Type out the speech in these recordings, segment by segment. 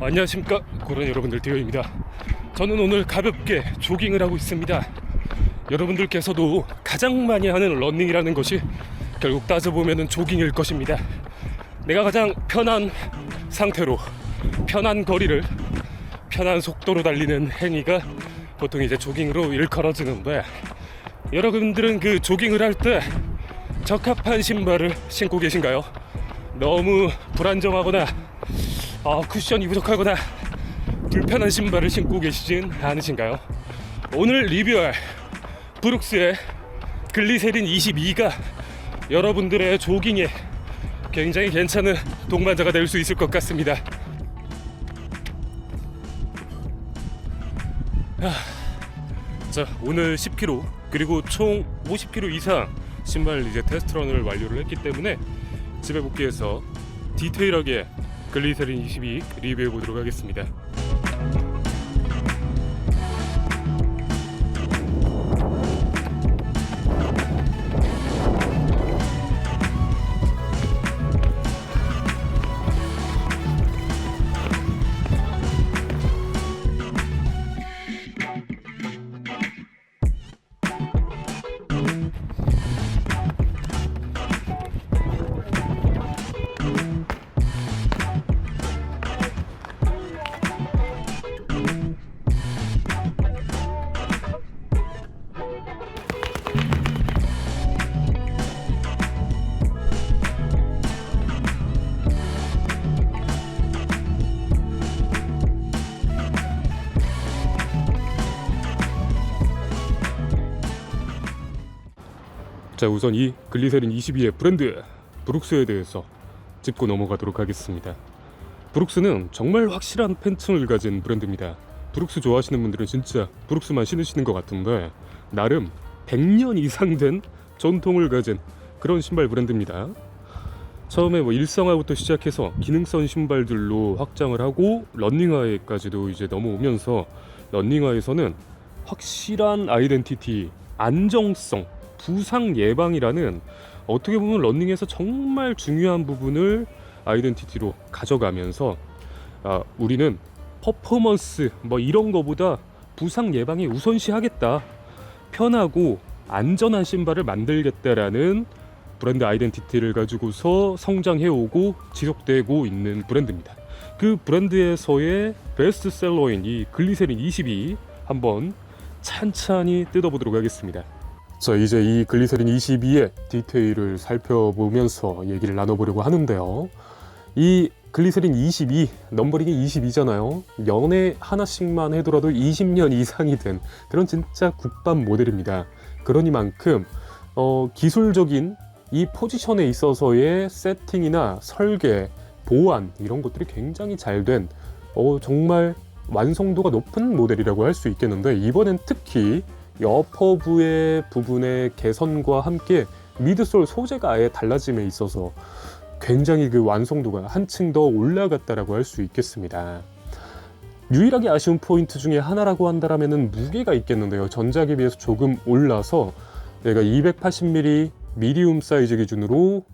안녕하십니까? 고런 여러분들 디오입니다. 저는 오늘 가볍게 조깅을 하고 있습니다. 여러분들께서도 가장 많이 하는 러닝이라는 것이 결국 따져보면 조깅일 것입니다. 내가 가장 편한 상태로 편한 거리를 편한 속도로 달리는 행위가 보통 이제 조깅으로 일컬어지는데 여러분들은 그 조깅을 할 때 적합한 신발을 신고 계신가요? 너무 불안정하거나 아, 쿠션이 부족하거나 불편한 신발을 신고 계시진 않으신가요? 오늘 리뷰할 브룩스의 글리세린 22가 여러분들의 조깅에 굉장히 괜찮은 동반자가 될 수 있을 것 같습니다. 하, 자, 오늘 10km 그리고 총 50km 이상 신발 이제 테스트런을 완료를 했기 때문에 집에 복귀해서 디테일하게 글리세린 22 리뷰해 보도록 하겠습니다. 자, 우선 이 글리세린 22의 브랜드 브룩스에 대해서 짚고 넘어가도록 하겠습니다. 브룩스는 정말 확실한 팬층을 가진 브랜드입니다. 브룩스 좋아하시는 분들은 진짜 브룩스만 신으시는 것 같은데 나름 100년 이상 된 전통을 가진 그런 신발 브랜드입니다. 처음에 뭐 일상화부터 시작해서 기능성 신발들로 확장을 하고 런닝화에까지도 이제 넘어오면서 런닝화에서는 확실한 아이덴티티, 안정성, 부상 예방이라는 어떻게 보면 런닝에서 정말 중요한 부분을 아이덴티티로 가져가면서 아, 우리는 퍼포먼스 뭐 이런 거보다 부상 예방이 우선시하겠다. 편하고 안전한 신발을 만들겠다라는 브랜드 아이덴티티를 가지고서 성장해오고 지속되고 있는 브랜드입니다. 그 브랜드에서의 베스트셀러인 이 글리세린 22 한번 찬찬히 뜯어보도록 하겠습니다. 자 이제 이 글리세린 22의 디테일을 살펴보면서 얘기를 나눠보려고 하는데요. 이 글리세린 22 넘버링이 22잖아요. 연에 하나씩만 해더라도 20년 이상이 된 그런 진짜 국밥 모델입니다. 그러니만큼 어, 기술적인 이 포지션에 있어서의 세팅이나 설계, 보안 이런 것들이 굉장히 잘된 어, 정말 완성도가 높은 모델이라고 할 수 있겠는데 이번엔 특히 여퍼부의 부분의 개선과 함께 미드솔 소재가 아예 달라짐에 있어서 굉장히 그 완성도가 한층 더 올라갔다라고 할 수 있겠습니다. 유일하게 아쉬운 포인트 중에 하나라고 한다라면은 무게가 있겠는데요. 전작에 비해서 조금 올라서 얘가 280mm 미디움 사이즈 기준으로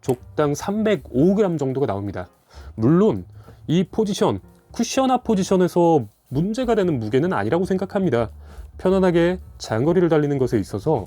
족당 305g 정도가 나옵니다. 물론 이 포지션 쿠션화 포지션에서 문제가 되는 무게는 아니라고 생각합니다. 편안하게 장거리를 달리는 것에 있어서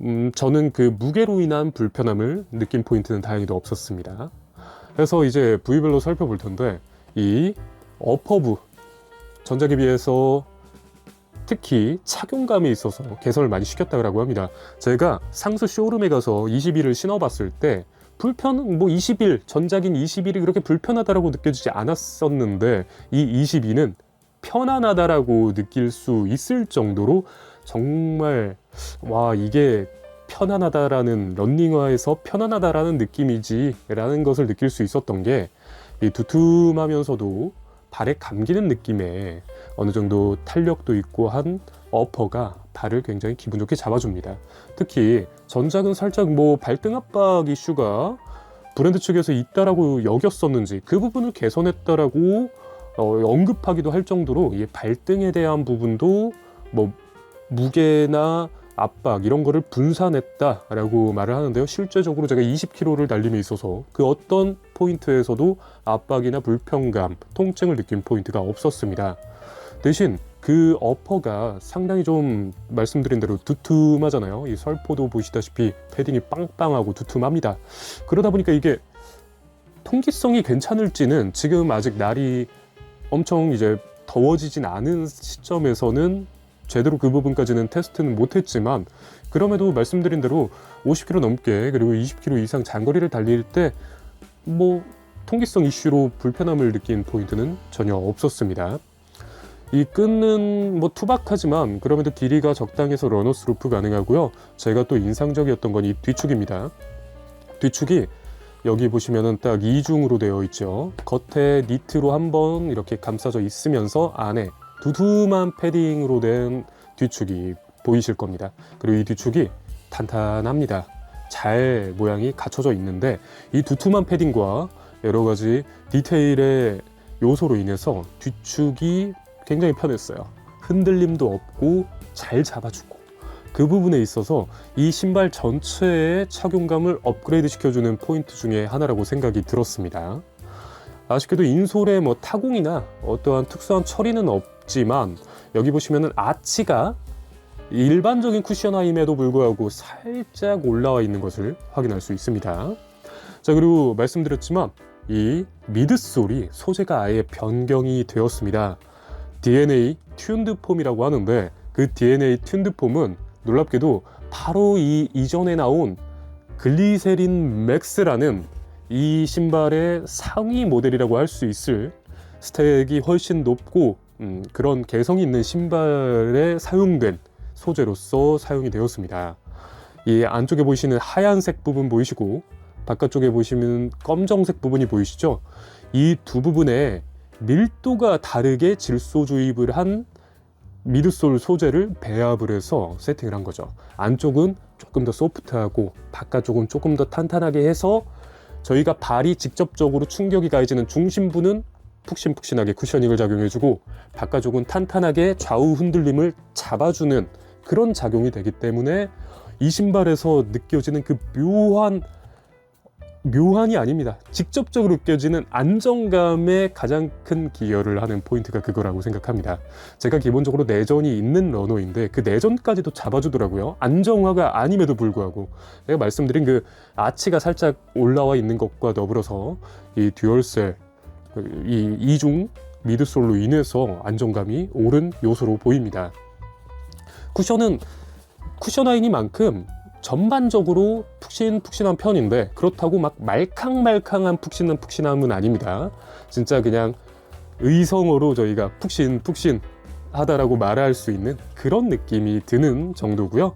음, 저는 그 무게로 인한 불편함을 느낀 포인트는 다행히도 없었습니다. 그래서 이제 부위별로 살펴볼 텐데 이 어퍼부 전작에 비해서 특히 착용감이 있어서 개선을 많이 시켰다고 합니다. 제가 상수 쇼룸에 가서 21을 신어봤을 때 불편 뭐 21, 전작인 21이 그렇게 불편하다라고 느껴지지 않았었는데 이 22는 편안하다라고 느낄 수 있을 정도로 정말 와 이게 편안하다라는 런닝화에서 편안하다라는 느낌이지라는 것을 느낄 수 있었던 게 이 두툼하면서도 발에 감기는 느낌에 어느 정도 탄력도 있고 한 어퍼가 발을 굉장히 기분 좋게 잡아줍니다. 특히 전작은 살짝 뭐 발등 압박 이슈가 브랜드 측에서 있다라고 여겼었는지 그 부분을 개선했다라고 어, 언급하기도 할 정도로 이 발등에 대한 부분도 뭐 무게나 압박 이런 거를 분산했다라고 말을 하는데요. 실제적으로 제가 20km를 달림에 있어서 그 어떤 포인트에서도 압박이나 불편감, 통증을 느낀 포인트가 없었습니다. 대신 그 어퍼가 상당히 좀 말씀드린 대로 두툼하잖아요. 이 설포도 보시다시피 패딩이 빵빵하고 두툼합니다. 그러다 보니까 이게 통기성이 괜찮을지는 지금 아직 날이 엄청 이제 더워지진 않은 시점에서는 제대로 그 부분까지는 테스트는 못했지만 그럼에도 말씀드린 대로 50km 넘게 그리고 20km 이상 장거리를 달릴 때 뭐 통기성 이슈로 불편함을 느낀 포인트는 전혀 없었습니다. 이 끈은 뭐 투박하지만 그럼에도 길이가 적당해서 러너스 루프 가능하고요. 제가 또 인상적이었던 건 이 뒤축입니다. 뒤축이 여기 보시면은 딱 이중으로 되어 있죠. 겉에 니트로 한번 이렇게 감싸져 있으면서 안에 두툼한 패딩으로 된 뒤축이 보이실 겁니다. 그리고 이 뒤축이 탄탄합니다. 잘 모양이 갖춰져 있는데 이 두툼한 패딩과 여러 가지 디테일의 요소로 인해서 뒤축이 굉장히 편했어요. 흔들림도 없고 잘 잡아주고 그 부분에 있어서 이 신발 전체의 착용감을 업그레이드 시켜주는 포인트 중에 하나라고 생각이 들었습니다. 아쉽게도 인솔에 뭐 타공이나 어떠한 특수한 처리는 없지만 여기 보시면은 아치가 일반적인 쿠셔나임에도 불구하고 살짝 올라와 있는 것을 확인할 수 있습니다. 자 그리고 말씀드렸지만 이 미드솔이 소재가 아예 변경이 되었습니다. DNA 튠드 폼이라고 하는데 그 DNA 튠드 폼은 놀랍게도 바로 이 이전에 나온 글리세린 맥스라는 이 신발의 상위 모델이라고 할 수 있을 스택이 훨씬 높고 음, 그런 개성이 있는 신발에 사용된 소재로서 사용이 되었습니다. 이 안쪽에 보이시는 하얀색 부분 보이시고 바깥쪽에 보시면 검정색 부분이 보이시죠? 이 두 부분에 밀도가 다르게 질소 주입을 한 미드솔 소재를 배합을 해서 세팅을 한 거죠. 안쪽은 조금 더 소프트하고 바깥쪽은 조금 더 탄탄하게 해서 저희가 발이 직접적으로 충격이 가해지는 중심부는 푹신푹신하게 쿠셔닝을 작용해주고 바깥쪽은 탄탄하게 좌우 흔들림을 잡아주는 그런 작용이 되기 때문에 이 신발에서 느껴지는 그 묘한 묘한이 아닙니다. 직접적으로 느껴지는 안정감에 가장 큰 기여를 하는 포인트가 그거라고 생각합니다. 제가 기본적으로 내전이 있는 러너인데 그 내전까지도 잡아주더라고요. 안정화가 아님에도 불구하고 내가 말씀드린 그 아치가 살짝 올라와 있는 것과 더불어서 이 듀얼셀 이 이중 미드솔로 인해서 안정감이 오른 요소로 보입니다. 쿠션은 쿠셔나이니만큼 전반적으로 푹신푹신한 편인데 그렇다고 막 말캉말캉한 푹신한 푹신함은 아닙니다. 진짜 그냥 의성어로 저희가 푹신푹신 하다라고 말할 수 있는 그런 느낌이 드는 정도고요.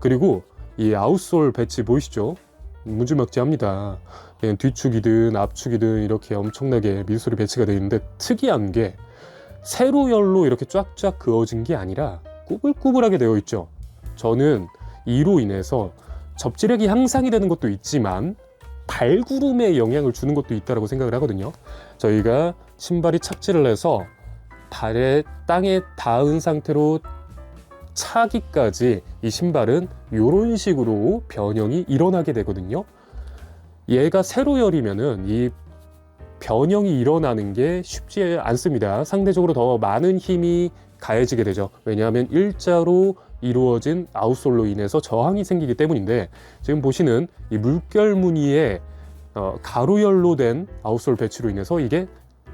그리고 이 아웃솔 배치 보이시죠? 무지막지합니다. 그냥 뒤축이든 앞축이든 이렇게 엄청나게 미술이 배치가 되어 있는데 특이한 게 세로열로 이렇게 쫙쫙 그어진 게 아니라 꾸불꾸불하게 되어 있죠. 저는 이로 인해서 접지력이 향상이 되는 것도 있지만 발구름에 영향을 주는 것도 있다고 생각을 하거든요. 저희가 신발이 착지를 해서 발에 땅에 닿은 상태로 차기까지 이 신발은 이런 식으로 변형이 일어나게 되거든요. 얘가 세로 열이면은 이 변형이 일어나는 게 쉽지 않습니다. 상대적으로 더 많은 힘이 가해지게 되죠. 왜냐하면 일자로 이루어진 아웃솔로 인해서 저항이 생기기 때문인데 지금 보시는 이 물결 무늬의 어, 가루열로 된 아웃솔 배치로 인해서 이게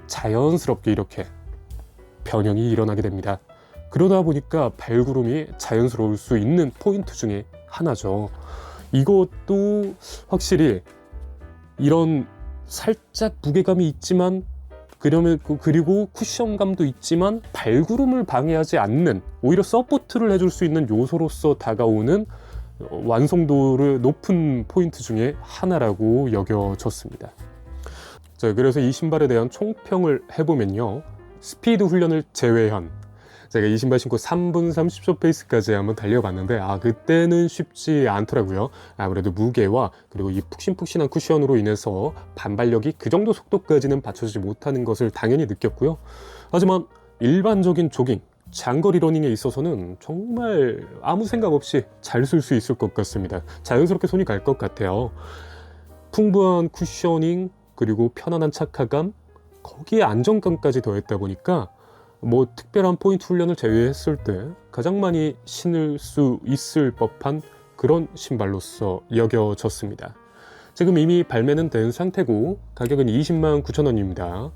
자연스럽게 이렇게 변형이 일어나게 됩니다. 그러다 보니까 발구름이 자연스러울 수 있는 포인트 중에 하나죠. 이것도 확실히 이런 살짝 무게감이 있지만 그- 그리고 쿠션감도 있지만 발구름을 방해하지 않는 오히려 서포트를 해줄 수 있는 요소로서 다가오는 어, 완성도를 높은 포인트 중에 하나라고 여겨졌습니다. 자, 그래서 이 신발에 대한 총평을 해보면요. 스피드 훈련을 제외한 제가 이 신발 신고 3분 30초 페이스까지 한번 달려봤는데 아 그때는 쉽지 않더라고요. 아무래도 무게와 그리고 이 푹신푹신한 쿠션으로 인해서 반발력이 그 정도 속도까지는 받쳐주지 못하는 것을 당연히 느꼈고요. 하지만 일반적인 조깅 장거리 러닝에 있어서는 정말 아무 생각 없이 잘 쓸 수 있을 것 같습니다. 자연스럽게 손이 갈 것 같아요. 풍부한 쿠셔닝 그리고 편안한 착화감 거기에 안정감까지 더했다 보니까 뭐 특별한 포인트 훈련을 제외했을 때 가장 많이 신을 수 있을 법한 그런 신발로서 여겨졌습니다. 지금 이미 발매는 된 상태고 가격은 20만 9천 원입니다.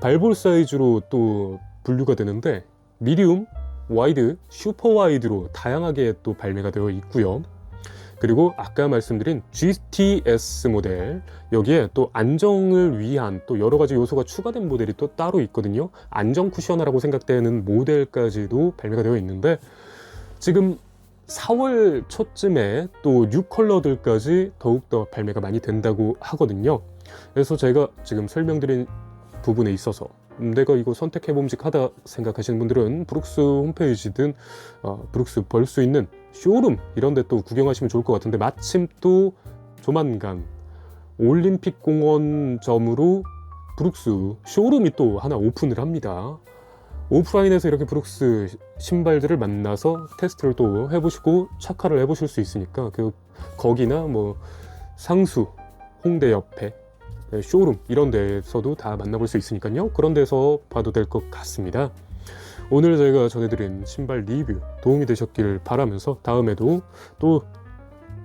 발볼 사이즈로 또 분류가 되는데 미디움, 와이드, 슈퍼 와이드로 다양하게 또 발매가 되어 있고요. 그리고 아까 말씀드린 GTS 모델 여기에 또 안정을 위한 또 여러 가지 요소가 추가된 모델이 또 따로 있거든요. 안정 쿠셔너라고 생각되는 모델까지도 발매가 되어 있는데 지금 4월 초쯤에 또 뉴 컬러들까지 더욱더 발매가 많이 된다고 하거든요. 그래서 제가 지금 설명드린 부분에 있어서 음, 내가 이거 선택해 봄직하다 생각하시는 분들은 브룩스 홈페이지든 어, 브룩스 벌 수 있는 쇼룸 이런 데 또 구경하시면 좋을 것 같은데 마침 또 조만간 올림픽 공원점으로 브룩스 쇼룸이 또 하나 오픈을 합니다. 오프라인에서 이렇게 브룩스 신발들을 만나서 테스트를 또 해보시고 착화를 해보실 수 있으니까 그 거기나 뭐 상수 홍대 옆에 네, 쇼룸 이런 데서도 다 만나볼 수 있으니까요. 그런 데서 봐도 될 것 같습니다. 오늘 저희가 전해드린 신발 리뷰 도움이 되셨길 바라면서 다음에도 또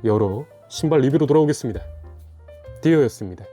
여러 신발 리뷰로 돌아오겠습니다. 디어였습니다.